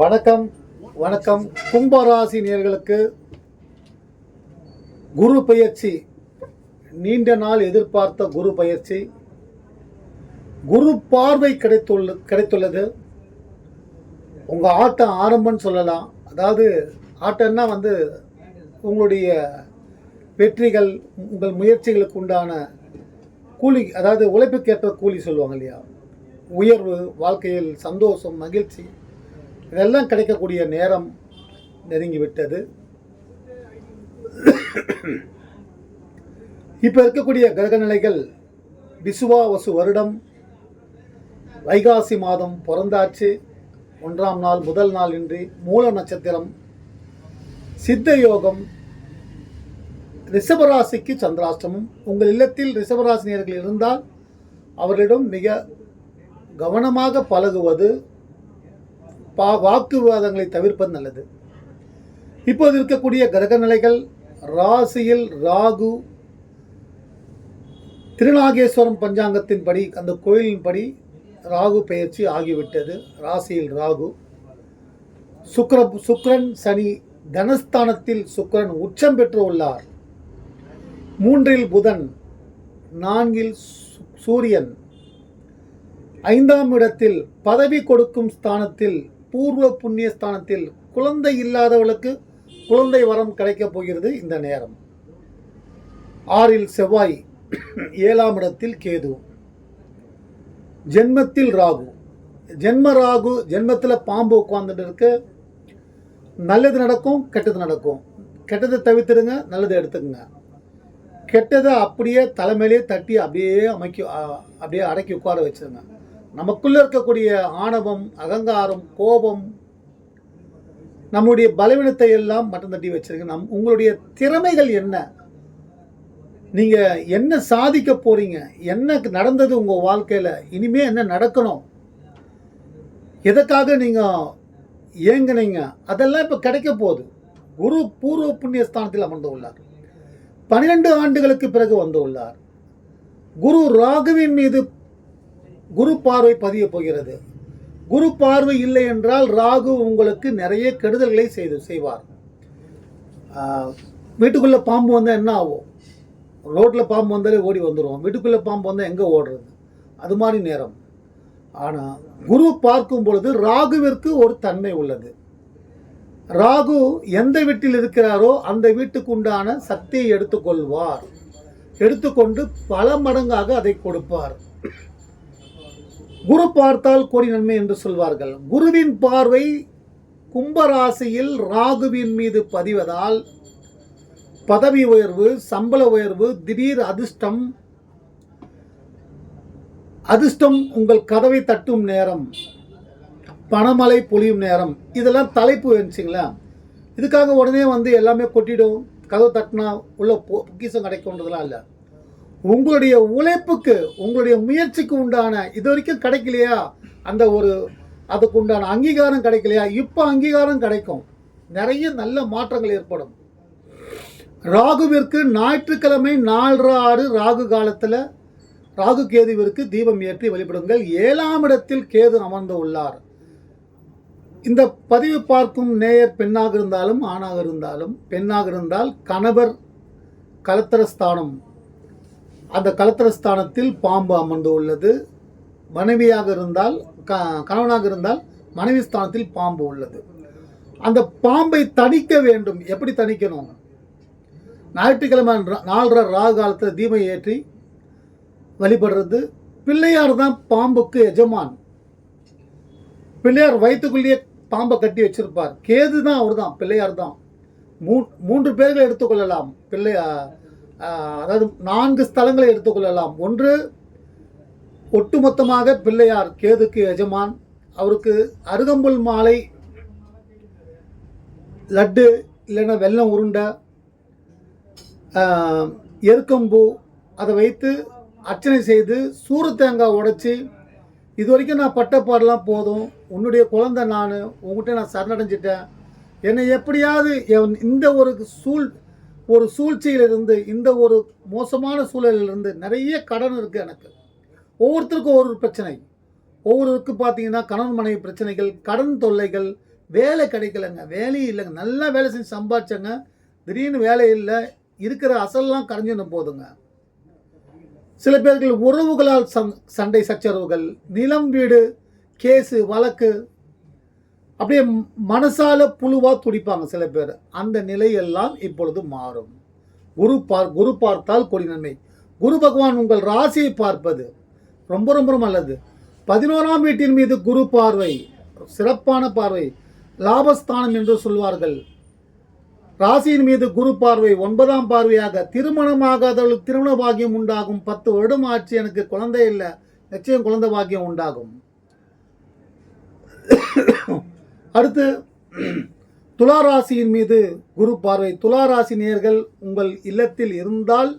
வணக்கம் வணக்கம். கும்பராசி நேர்களுக்கு குரு பயிற்சி நீண்ட நாள் எதிர்பார்த்த குரு பயிற்சி. குரு பார்வை கிடைத்துள்ள கிடைத்துள்ளது. உங்கள் ஆட்டம் ஆரம்பம்னு சொல்லலாம். அதாவது ஆட்டம்னா வந்து உங்களுடைய வெற்றிகள் உங்கள் முயற்சிகளுக்கு உண்டான கூலி அதாவது உழைப்புக்கேற்ற கூலி சொல்லுவாங்க இல்லையா? உயர்வு வாழ்க்கையில் சந்தோஷம் மகிழ்ச்சி. இதெல்லாம் கிடைக்கக்கூடிய நேரம் நெருங்கி விட்டது இப்போ இருக்கக்கூடிய கிரக நிலைகள் விசுவாவசு வருடம் வைகாசி மாதம் பிறந்தாச்சு. ஒன்றாம் நாள் முதல் நாள் இன்றி மூல நட்சத்திரம் சித்த யோகம் ரிஷபராசிக்கு சந்திராஷ்டமம். உங்கள் இல்லத்தில் ரிஷபராசினியர்கள் இருந்தால் அவர்களிடம் மிக கவனமாக பழகுவது பா வாக்குவாதங்களை தவிர்ப்பது நல்லது. இப்போது இருக்கக்கூடிய கிரக நிலைகள் ராசியில் ராகு திருநாகேஸ்வரம் பஞ்சாங்கத்தின்படி அந்த கோயிலின்படி ராகு பெயர்ச்சி ஆகிவிட்டது. ராசியில் ராகு. சுக்ர சுக்ரன் சனி தனஸ்தானத்தில் சுக்ரன் உச்சம் பெற்று உள்ளார். மூன்றில் புதன் நான்கில் சு- சூரியன். ஐந்தாம் இடத்தில் பதவி கொடுக்கும் ஸ்தானத்தில் பூர்வ புண்ணிய ஸ்தானத்தில் குழந்தை இல்லாதவளுக்கு குழந்தை வரம் கிடைக்கப் போகிறது இந்த நேரம். ஆறில் செவ்வாய் ஏழாம் இடத்தில் கேது. ஜென்மத்தில் ராகு. ஜென்ம ராகு ஜென்மத்தில் பாம்பு உட்கார்ந்துட்டு இருக்கு. நல்லது நடக்கும் கெட்டது நடக்கும். கெட்டதை தவிர்த்துடுங்க நல்லதை எடுத்துக்கங்க. கெட்டதை அப்படியே தலைமையிலே தட்டி அப்படியே அமைக்க அப்படியே அடக்கி உட்கார வச்சிருங்க. நமக்குள்ள இருக்கக்கூடிய ஆணவம் அகங்காரம் கோபம் நம்முடைய பலவீனத்தை எல்லாம் மட்டம் தட்டி வச்சிருக்கு. நம் உங்களுடைய திறமைகள் என்ன? நீங்கள் என்ன சாதிக்க போகிறீங்க என்ன நடந்தது உங்கள் வாழ்க்கையில்? இனிமேல் என்ன நடக்கணும்? எதற்காக நீங்கள் ஏங்குனீங்க அதெல்லாம் இப்போ கிடைக்க போகுது. குரு பூர்வ புண்ணிய ஸ்தானத்தில் அமர்ந்து உள்ளார். பன்னிரெண்டு ஆண்டுகளுக்கு பிறகு வந்து உள்ளார். குரு ராகுவின் மீது குரு பார்வை பதிய போகிறது. குரு பார்வை இல்லை என்றால் ராகு உங்களுக்கு நிறைய கெடுதல்களை செய்து செய்வார். வீட்டுக்குள்ளே பாம்பு வந்தால் என்ன ஆகும்? ரோட்டில் பாம்பு வந்தாலே ஓடி வந்துடுவோம் வீட்டுக்குள்ளே பாம்பு வந்தால் எங்கே ஓடுறது? அது மாதிரி நேரம். ஆனால் குரு பார்க்கும் பொழுது ராகுவிற்கு ஒரு தன்மை உள்ளது. ராகு எந்த வீட்டில் இருக்கிறாரோ அந்த வீட்டுக்கு உண்டான சக்தியை எடுத்துக்கொள்வார். எடுத்துக்கொண்டு பல மடங்காக அதை கொடுப்பார். குரு பார்த்தால் கோடி நன்மை என்று சொல்வார்கள். குருவின் பார்வை கும்பராசியில் ராகுவின் மீது பதிவதால் பதவி உயர்வு சம்பள உயர்வு திடீர் அதிர்ஷ்டம். அதிர்ஷ்டம் உங்கள் கதவை தட்டும் நேரம். பணமழை பொழியும் நேரம். இதெல்லாம் தலைப்பு வந்துச்சிங்களா இதுக்காக உடனே வந்து எல்லாமே கொட்டிடும். கதவு தட்டினா உள்ள பொக்கிசம் பொக்கிஷம் கிடைக்கும்ன்றதெல்லாம் இல்லை. உங்களுடைய உழைப்புக்கு உங்களுடைய முயற்சிக்கு உண்டான இது வரைக்கும் கிடைக்கலையா? அந்த ஒரு அதுக்கு உண்டான அங்கீகாரம் கிடைக்கலையா? இப்போ அங்கீகாரம் கிடைக்கும். நிறைய நல்ல மாற்றங்கள் ஏற்படும். ராகுவிற்கு ஞாயிற்றுக்கிழமை நாலு ஆறு ராகு காலத்தில் ராகு கேதுவிற்கு தீபம் ஏற்றி வழிபடுங்கள். ஏழாம் இடத்தில் கேது அமர்ந்து உள்ளார். இந்த பதிவு பார்க்கும் நேயர் பெண்ணாக இருந்தாலும் ஆணாக இருந்தாலும் பெண்ணாக இருந்தால் கணவர் கலத்திரஸ்தானம். அந்த கலத்திரஸ்தானத்தில் பாம்பு அமர்ந்து உள்ளது. மனைவியாக இருந்தால் க கணவனாக இருந்தால் மனைவி ஸ்தானத்தில் பாம்பு உள்ளது. அந்த பாம்பை தணிக்க வேண்டும். எப்படி தணிக்கணும்? ஞாயிற்றுக்கிழமை நாலரை ராகு காலத்தில் தீபம் ஏற்றி வழிபடுறது. பிள்ளையார் தான் பாம்புக்கு எஜமான். பிள்ளையார் வயிற்றுக்குள்ளேயே பாம்பை கட்டி வச்சிருப்பார். கேது தான் அவர் தான் பிள்ளையார் தான் மூ மூன்று பேர்களை எடுத்துக்கொள்ளலாம். பிள்ளையார் அதாவது நான்கு ஸ்தலங்களை எடுத்துக்கொள்ளலாம். ஒன்று ஒட்டுமொத்தமாக பிள்ளையார் கேதுக்கு எஜமான் அவருக்கு அருகம்புல் மாலை லட்டு இல்லைன்னா வெல்லம் உருண்டை எருக்கம்பூ அதை வைத்து அர்ச்சனை செய்து சூறு தேங்காய் உடைச்சி இது வரைக்கும் நான் பட்ட பாடலாம் போதும். உன்னுடைய குழந்தை நான் உங்ககிட்ட நான் சரணடைஞ்சிட்டேன். என்னை எப்படியாவது என் இந்த ஒரு சூழ் ஒரு சூழ்ச்சியிலிருந்து இந்த ஒரு மோசமான சூழலிலிருந்து நிறைய கடன் இருக்குது எனக்கு. ஒவ்வொருத்தருக்கும் ஒவ்வொரு பிரச்சனை. ஒவ்வொருவருக்கு பார்த்தீங்கன்னா கணவன் மனைவி பிரச்சனைகள் கடன் தொல்லைகள் வேலை கிடைக்கலங்க வேலையும் இல்லைங்க. நல்லா வேலை செஞ்சு சம்பாதிச்சங்க. திடீர்னு வேலை இல்லை இருக்கிற அசல்லாம் கரைஞ்சுன்னு போதுங்க. சில பேர்கள் உறவுகளால் சண்டை சச்சரவுகள் நிலம் வீடு கேஸு வழக்கு அப்படியே மனசால புழுவாக துடிப்பாங்க சில பேர். அந்த நிலையெல்லாம் இப்பொழுது மாறும். குரு பார் குரு பார்த்தால் கொடி நன்மை. குரு பகவான் உங்கள் ராசியை பார்ப்பது ரொம்ப ரொம்ப ரொம்ப நல்லது. பதினோராம் வீட்டின் மீது குரு பார்வை சிறப்பான பார்வை லாபஸ்தானம் என்று சொல்வார்கள். ராசியின் மீது குரு பார்வை ஒன்பதாம் பார்வையாக திருமணமாகாதவர்களுக்கு திருமண பாக்கியம் உண்டாகும். பத்து வருடம் ஆட்சி எனக்கு குழந்தை இல்லை. நிச்சயம் குழந்தை பாக்கியம் உண்டாகும். அடுத்து துளாராசியின் மீது குரு பார்வை. துளாராசி நேர்கள் உங்கள் இல்லத்தில் இருந்தால்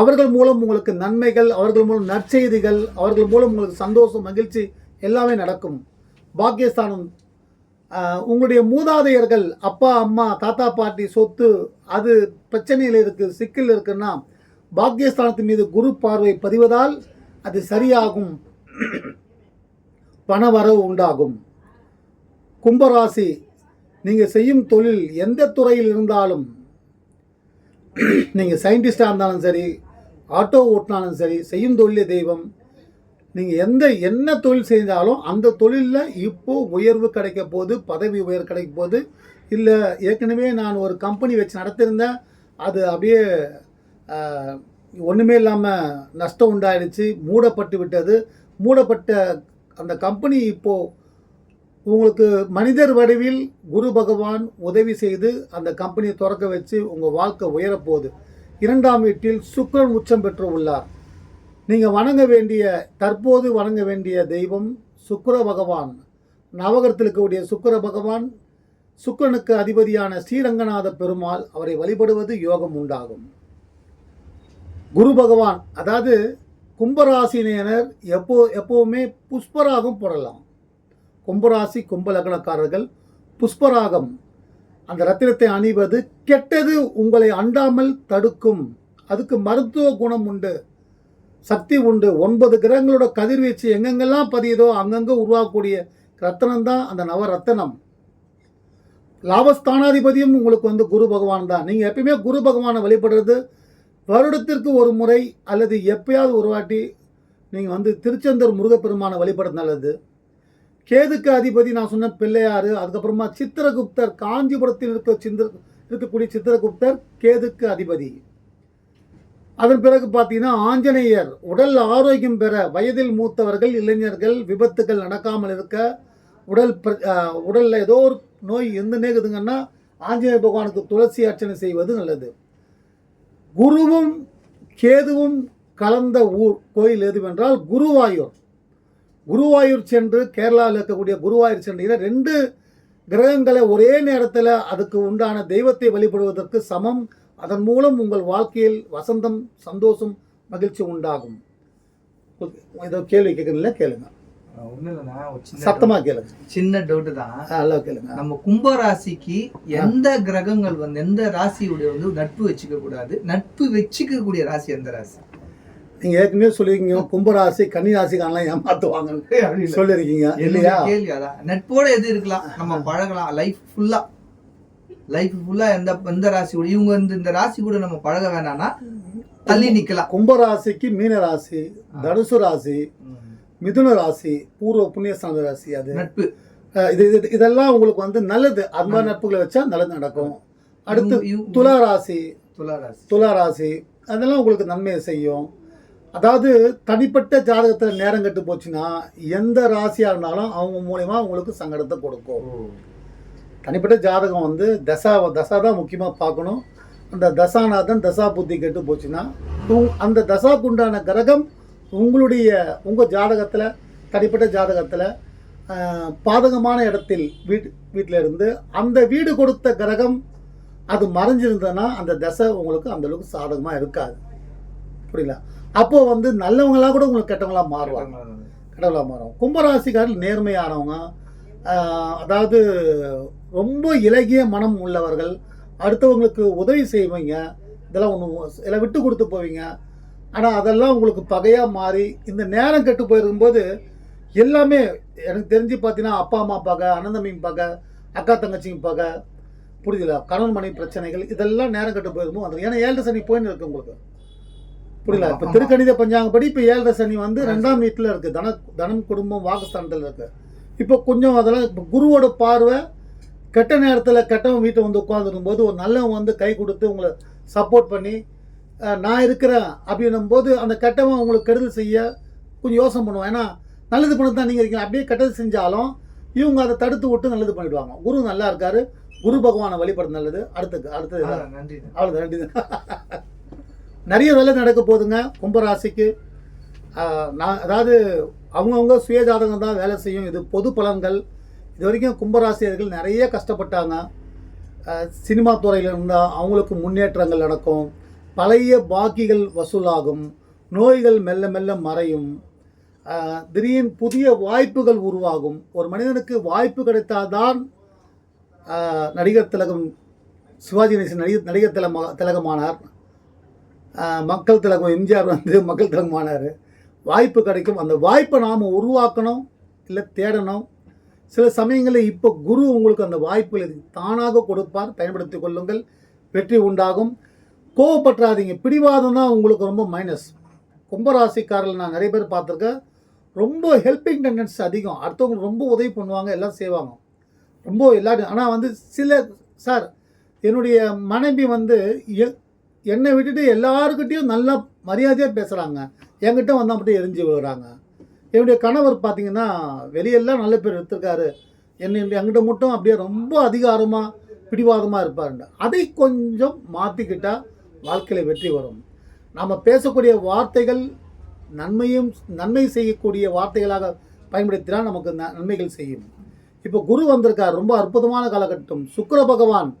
அவர்கள் மூலம் உங்களுக்கு நன்மைகள் அவர்கள் மூலம் நற்செய்திகள் அவர்கள் மூலம் உங்களுக்கு சந்தோஷம் மகிழ்ச்சி எல்லாமே நடக்கும். பாக்கியஸ்தானம் உங்களுடைய மூதாதையர்கள் அப்பா அம்மா தாத்தா பாட்டி சொத்து அது பிரச்சனையில் இருக்குது சிக்கல் இருக்குன்னா பாக்கியஸ்தானத்தின் மீது குரு பார்வை பதிவதால் அது சரியாகும். பண வரவு உண்டாகும். கும்பராசி நீங்கள் செய்யும் தொழில் எந்த துறையில் இருந்தாலும் நீங்கள் சயின்டிஸ்டாக இருந்தாலும் சரி ஆட்டோ ஓட்டினாலும் சரி செய்யும் தொழிலே தெய்வம். நீங்கள் எந்த என்ன தொழில் செஞ்சாலும் அந்த தொழிலில் இப்போது உயர்வு கிடைக்க போது பதவி உயர்வு கிடைக்க போது இல்லை ஏற்கனவே நான் ஒரு கம்பெனி வச்சு நடத்தியிருந்தேன் அது அப்படியே ஒன்றுமே இல்லாமல் நஷ்டம் உண்டாயிடுச்சு மூடப்பட்டு விட்டது. மூடப்பட்ட அந்த கம்பெனி இப்போது உங்களுக்கு மனிதர் வடிவில் குரு பகவான் உதவி செய்து அந்த கம்பெனியை திறக்க வச்சு உங்கள் வாழ்க்கை உயரப்போகுது. இரண்டாம் வீட்டில் சுக்கிரன் உச்சம் பெற்று உள்ளார். நீங்கள் வணங்க வேண்டிய தற்போது வணங்க வேண்டிய தெய்வம் சுக்கர பகவான். நவகரத்தில் இருக்கக்கூடிய சுக்கர பகவான் சுக்கிரனுக்கு அதிபதியான ஸ்ரீரங்கநாத பெருமாள் அவரை வழிபடுவது யோகம் உண்டாகும். குரு பகவான் அதாவது கும்பராசினியனர் எப்போ எப்போவுமே புஷ்பராகம் போடலாம். கும்பராசி கும்ப லக்னக்காரர்கள் புஷ்பராகம். அந்த ரத்தினத்தை அணிவது கெட்டது உங்களை அண்டாமல் தடுக்கும். அதுக்கு மருத்துவ குணம் உண்டு சக்தி உண்டு. ஒன்பது கிரகங்களோட கதிர்வீச்சு எங்கெங்கெல்லாம் பதியுதோ அங்கங்கே உருவாகக்கூடிய ரத்தனம் தான் அந்த நவரத்தனம் லாபஸ்தானாதிபதியும் உங்களுக்கு வந்து குரு பகவான் தான். நீங்கள் எப்பயுமே குரு பகவானை வழிபடுறது வருடத்திற்கு ஒரு முறை அல்லது எப்பயாவது ஒரு வாட்டி நீங்கள் வந்து திருச்செந்தூர் முருகப்பெருமானை வழிபட நல்லது. கேதுக்கு அதிபதி நான் சொன்ன பிள்ளையார் அதுக்கப்புறமா சித்திரகுப்தர் காஞ்சிபுரத்தில் இருக்க சிந்திர இருக்கக்கூடிய சித்திரகுப்தர் கேதுக்கு அதிபதி. அதன் பிறகு பார்த்தீங்கன்னா ஆஞ்சநேயர் உடல் ஆரோக்கியம் பெற வயதில் மூத்தவர்கள் இளைஞர்கள் விபத்துகள் நடக்காமல் இருக்க உடல் பிர- உடலில் ஏதோ ஒரு நோய் எந்த நேகுதுங்கன்னா ஆஞ்சநேயர் பகவானுக்கு துளசி அர்ச்சனை செய்வது நல்லது. குருவும் கேதுவும் கலந்த ஊர் கோயில் எதுவென்றால் குருவாயூர். குருவாயூர் சென்று கேரளாவில் இருக்கக்கூடிய குருவாயூர் சென்றீங்கன்னா ரெண்டு கிரகங்களை ஒரே நேரத்தில் அதுக்கு உண்டான தெய்வத்தை வழிபடுவதற்கு சமம். அதன் மூலம் உங்கள் வாழ்க்கையில் வசந்தம் சந்தோஷம் மகிழ்ச்சி உண்டாகும். ஏதோ கேள்வி கேட்குறீங்களா? கேளுங்க. சத்தமா கேளுங்க. சின்ன டவுட் தான். கேளுங்க. நம்ம கும்ப ராசிக்கு எந்த கிரகங்கள் வந்து எந்த ராசியுடைய வந்து நட்பு வச்சுக்க கூடாது? நட்பு வச்சுக்க கூடிய ராசி எந்த ராசி? நீங்க ஏற்கனவே சொல்லியிருக்கீங்க கும்பராசி கன்னி ராசிக்காரெல்லாம் ஏமாத்துவாங்க. சொல்லியிருக்கீங்க இல்லையா? கேள்வி அதான். நட்போட எது இருக்கலாம்? நம்ம பழகலாம். லைஃப் ஃபுல்லா லைஃப் ஃபுல்லா எந்த எந்த ராசி கூட இவங்க இந்த இந்த ராசி கூட நம்ம பழக வேணாம்னா தள்ளி நிக்கலாம். கும்பராசிக்கு மீன ராசி தனுசு ராசி மிதுன ராசி பூர்வ புண்ணியஸ்தான ராசி அது. நட்பு. இது இது- இதெல்லாம் உங்களுக்கு வந்து நல்லது. அது மாதிரி நட்புகளை வச்சா நல்லது நடக்கும். அடுத்து துலா ராசி. துலா ராசி. துலா ராசி. அதெல்லாம் உங்களுக்கு நன்மையை செய்யும். அதாவது தனிப்பட்ட ஜாதகத்தில் நேரம் கெட்டு போச்சுன்னா எந்த ராசியாக இருந்தாலும் அவங்க மூலயமா உங்களுக்கு சங்கடத்தை கொடுக்கும். தனிப்பட்ட ஜாதகம் வந்து தசா தசா தான் முக்கியமாக பார்க்கணும். அந்த தசாநாதன் தசா புத்தி கெட்டு போச்சுன்னா அந்த தசாக்கு உண்டான கிரகம் உங்களுடைய உங்கள் ஜாதகத்தில் தனிப்பட்ட ஜாதகத்தில் பாதகமான இடத்தில் வீட் வீட்டில் இருந்து அந்த வீடு கொடுத்த கிரகம் அது மறைஞ்சிருந்ததுன்னா அந்த தசை உங்களுக்கு அந்தளவுக்கு சாதகமாக இருக்காது. புரியல அப்போது வந்து நல்லவங்களாக கூட உங்களுக்கு கெட்டவங்களா மாறுவாங்க. கெட்டவங்களாக மாறும் கும்பராசிக்காரர்கள் நேர்மையானவங்க. அதாவது ரொம்ப இலகிய மனம் உள்ளவர்கள். அடுத்தவங்களுக்கு உதவி செய்வீங்க. இதெல்லாம் ஒன்று இதெல்லாம் விட்டு கொடுத்து போவீங்க. ஆனால் அதெல்லாம் உங்களுக்கு பகையாக மாறி இந்த நேரம் கெட்டு போயிருக்கும்போது எல்லாமே எனக்கு தெரிஞ்சு பார்த்தீங்கன்னா அப்பா அம்மா அண்ணன் தம்பிங்க பார்க்க அக்கா தங்கச்சிங்க பார்க்க புரியுதுல? கணவன் மனைவி பிரச்சனைகள் இதெல்லாம் நேரம் கட்டு போயிருமோ அது ஏன்னா ஏழரை சனி போயின்னு இருக்கு உங்களுக்கு. புரியல இப்போ. திருக்கணித பஞ்சாங்கப்படி இப்போ ஏழரை சனி வந்து ரெண்டாம் வீட்டில் இருக்கு. தன தனம் குடும்பம் வாக்குஸ்தானத்தில் இருக்கு. இப்போ கொஞ்சம் அதெல்லாம் இப்போ குருவோட பார்வை கெட்ட நேரத்தில் கெட்டவன் வீட்டை வந்து உட்காந்துருக்கும் போது ஒரு நல்லவன் வந்து கை கொடுத்து உங்களை சப்போர்ட் பண்ணி நான் இருக்கிறேன் அப்படின்னும் போது அந்த கெட்டவன் உங்களுக்கு கெடுதல் செய்ய கொஞ்சம் யோசனை பண்ணுவான். ஏன்னா நல்லது பண்ண தான் நீங்கள் இருக்கீங்க. அப்படியே கெட்டது செஞ்சாலும் இவங்க அதை தடுத்து விட்டு நல்லது பண்ணிடுவாங்க. குரு நல்லா இருக்காரு. குரு பகவானை வழிபடுறது நல்லது. அடுத்து அடுத்தது நன்றி. அவ்வளோதான் நன்றி. நிறைய வேலை நடக்க போகுதுங்க. கும்பராசிக்கு. நான் அதாவது அவங்கவுங்க சுயஜாதகம் தான் வேலை செய்யும். இது பொது பலன்கள். இது வரைக்கும் கும்பராசியர்கள் நிறைய கஷ்டப்பட்டாங்க. சினிமா துறையில் இருந்தால் அவங்களுக்கு முன்னேற்றங்கள் நடக்கும். பழைய பாக்கிகள் வசூலாகும் நோய்கள் மெல்ல மெல்ல மறையும். ஆஹ், திடீர்னு புதிய வாய்ப்புகள் உருவாகும். ஒரு மனிதனுக்கு வாய்ப்பு கிடைத்தால்தான் நடிகர் திலகம் சிவாஜி கணேசன் நடிகர் நடிகர் திலம திலகமானார். மக்கள் திலகம் எம்ஜிஆர் வந்து மக்கள் திலகமானார். வாய்ப்பு கிடைக்கும். அந்த வாய்ப்பை நாம் உருவாக்கணும் இல்லை தேடணும். சில சமயங்களில் இப்போ குரு உங்களுக்கு அந்த வாய்ப்புகளை தானாக கொடுப்பார். பயன்படுத்தி கொள்ளுங்கள். வெற்றி உண்டாகும். கோவப்பற்றாதீங்க பிடிவாதம் தான் உங்களுக்கு ரொம்ப மைனஸ் கும்பராசிக்காரில் நான் நிறைய பேர் பார்த்துருக்கேன். ரொம்ப ஹெல்பிங் டெண்டன்ஸ் அதிகம். அடுத்தவங்களுக்கு ரொம்ப உதவி பண்ணுவாங்க எல்லாம் செய்வாங்க. ரொம்ப எல்லாரும் ஆனால் வந்து சில சார் என்னுடைய மனைவி வந்து எ- என்னை விட்டுட்டு எல்லாருக்கிட்டேயும் நல்லா மரியாதையாக பேசுகிறாங்க என்கிட்ட வந்தால் மட்டும் எரிஞ்சு விழுகிறாங்க என்னுடைய கணவர் பார்த்தீங்கன்னா வெளியெல்லாம் நல்ல பேர் எடுத்திருக்காரு. என்னை என்கிட்ட மட்டும் அப்படியே ரொம்ப அதிகாரமாக பிடிவாதமாக இருப்பாருங்க அதை கொஞ்சம் மாற்றிக்கிட்டால் வாழ்க்கையில் வெற்றி வரும். நாம் பேசக்கூடிய வார்த்தைகள் நன்மையும் நன்மை செய்யக்கூடிய வார்த்தைகளாக பயன்படுத்தினால் நமக்கு ந- நன்மைகள் செய்யும். இப்போ குரு வந்திருக்கார். ரொம்ப அற்புதமான காலகட்டம். சுக்கர பகவான்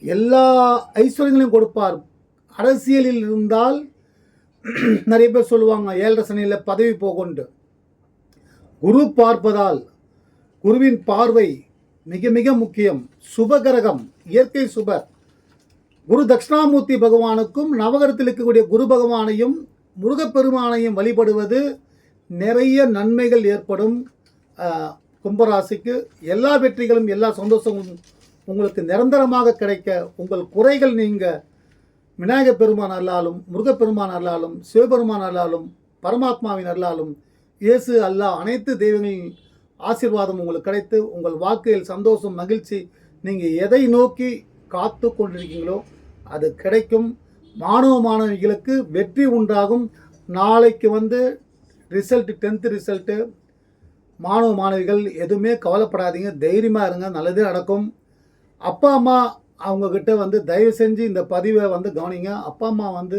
எல்லா ஐஸ்வர்யங்களையும் கொடுப்பார். அரசியலில் இருந்தால் நிறைய பேர் சொல்லுவாங்க ஏழரை சனியில் பதவி போகுண்டு குரு பார்ப்பதால் குருவின் பார்வை மிக மிக முக்கியம். சுபகிரகம் இயற்கை சுபர் குரு தட்சிணாமூர்த்தி பகவானுக்கும் நவகரத்தில் இருக்கக்கூடிய குரு பகவானையும் முருகப்பெருமானையும் வழிபடுவது நிறைய நன்மைகள் ஏற்படும். கும்பராசிக்கு எல்லா வெற்றிகளும் எல்லா சந்தோஷங்களும் உங்களுக்கு நிரந்தரமாக கிடைக்க உங்கள் குறைகள் நீங்கள் விநாயகப் பெருமான் அல்லாலும் முருகப்பெருமான் அல்லாலும் சிவபெருமான் அல்லாலும் பரமாத்மாவின் அல்லாலும் இயேசு அல்லாஹ் அனைத்து தெய்வங்களின் ஆசீர்வாதம் உங்களுக்கு கிடைத்து உங்கள் வாழ்க்கையில் சந்தோஷம் மகிழ்ச்சி நீங்கள் எதை நோக்கி காத்து கொண்டிருக்கீங்களோ அது கிடைக்கும். மாணவ மாணவிகளுக்கு வெற்றி உண்டாகும். நாளைக்கு வந்து ரிசல்ட்டு டென்த்து ரிசல்ட்டு மாணவ மாணவிகள் எதுவுமே கவலைப்படாதீங்க. தைரியமாக இருங்க. நல்லதே நடக்கும். அப்பா அம்மா அவங்கக்கிட்ட வந்து தயவு செஞ்சு இந்த பதிவை வந்து கவனிங்க. அப்பா அம்மா வந்து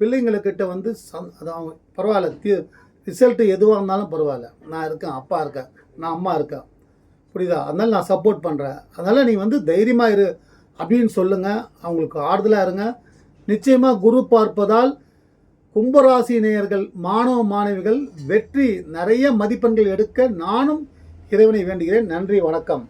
பிள்ளைங்களுக்கிட்ட வந்து சந் அதான் பரவாயில்ல. தி ரிசல்ட்டு எதுவாக இருந்தாலும் பரவாயில்ல. நான் இருக்கேன். அப்பா இருக்கேன். நான் அம்மா இருக்கேன். புரியுதா? அதனால் நான் சப்போர்ட் பண்ணுறேன் அதனால் நீ வந்து தைரியமாக இரு. அப்படின்னு சொல்லுங்கள் அவங்களுக்கு ஆறுதலாக இருங்க. நிச்சயமாக குரு பார்ப்பதால் கும்பராசி நேயர்கள் மாணவ மாணவிகள் வெற்றி நிறைய மதிப்பெண்கள் எடுக்க நானும் இறைவனை வேண்டுகிறேன். நன்றி வணக்கம்.